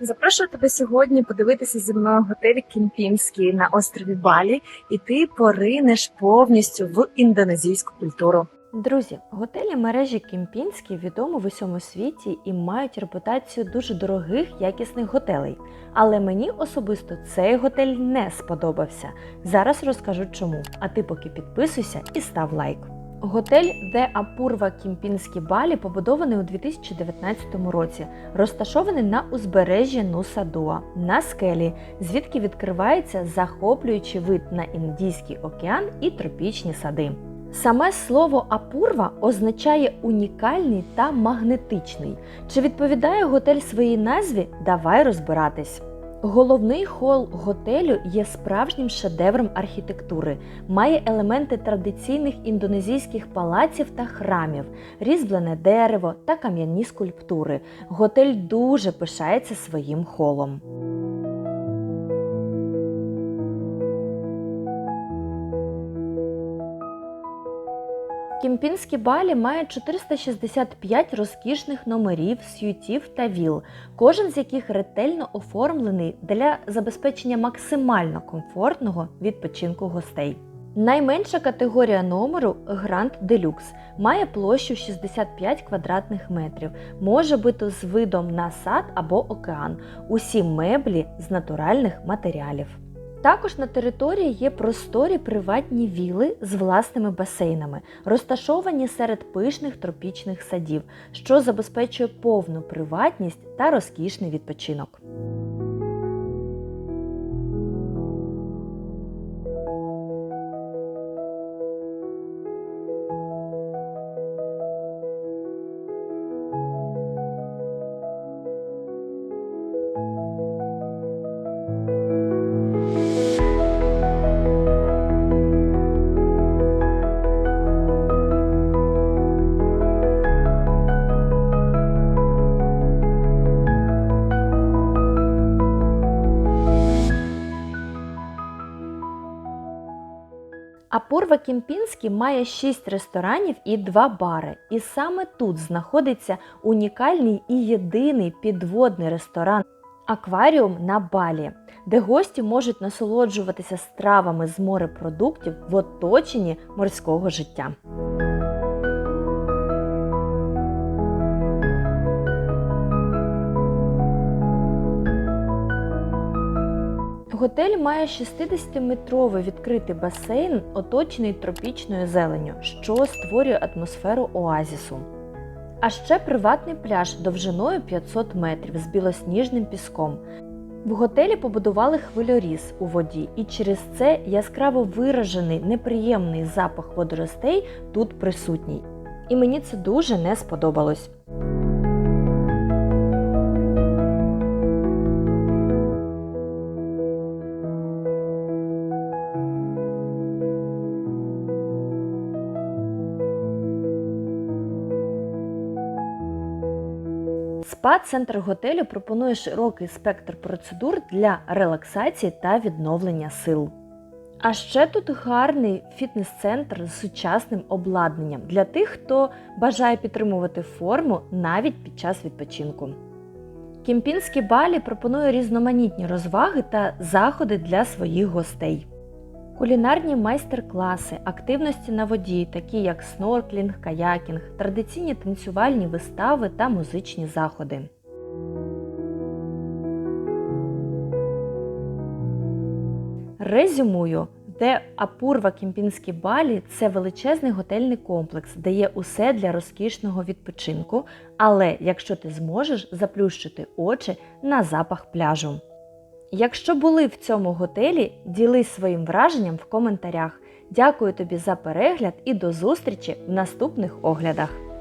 Запрошую тебе сьогодні подивитися зі мною готель Кімпінський на острові Балі, і ти поринеш повністю в індонезійську культуру. Друзі, готелі мережі Кемпінські відомі в усьому світі і мають репутацію дуже дорогих якісних готелей. Але мені особисто цей готель не сподобався. Зараз розкажу чому. А ти поки підписуйся і став лайк. Готель The Apurva Кімпінські Балі побудований у 2019 році, розташований на узбережжі Нуса Дуа на скелі, звідки відкривається захоплюючий вид на Індійський океан і тропічні сади. Саме слово апурва означає унікальний та магнетичний. Чи відповідає готель своїй назві? Давай розбиратись. Головний хол готелю є справжнім шедевром архітектури, має елементи традиційних індонезійських палаців та храмів, різьблене дерево та кам'яні скульптури. Готель дуже пишається своїм холом. Кімпінські балі має 465 розкішних номерів, сютів та віл, кожен з яких ретельно оформлений для забезпечення максимально комфортного відпочинку гостей. Найменша категорія номеру Grand Deluxe має площу 65 квадратних метрів, може бути з видом на сад або океан. Усі меблі з натуральних матеріалів. Також на території є просторі приватні віли з власними басейнами, розташовані серед пишних тропічних садів, що забезпечує повну приватність та розкішний відпочинок. Апурва Кімпінський має 6 ресторанів і 2 бари. І саме тут знаходиться унікальний і єдиний підводний ресторан Акваріум на Балі, де гості можуть насолоджуватися стравами з морепродуктів в оточенні морського життя. Готель має 60-метровий відкритий басейн, оточений тропічною зеленню, що створює атмосферу оазісу. А ще приватний пляж довжиною 500 метрів з білосніжним піском. В готелі побудували хвильоріз у воді, і через це яскраво виражений неприємний запах водоростей тут присутній. І мені це дуже не сподобалось. Спа-центр готелю пропонує широкий спектр процедур для релаксації та відновлення сил. А ще тут гарний фітнес-центр з сучасним обладнанням для тих, хто бажає підтримувати форму навіть під час відпочинку. Кімпінський балі пропонує різноманітні розваги та заходи для своїх гостей. Кулінарні майстер-класи, активності на воді, такі як снорклінг, каякінг, традиційні танцювальні вистави та музичні заходи. Резюмую, де Апурва Кімпінські Балі це величезний готельний комплекс, де є усе для розкішного відпочинку, але якщо ти зможеш заплющити очі на запах пляжу. Якщо були в цьому готелі, ділись своїм враженням в коментарях. Дякую тобі за перегляд і до зустрічі в наступних оглядах.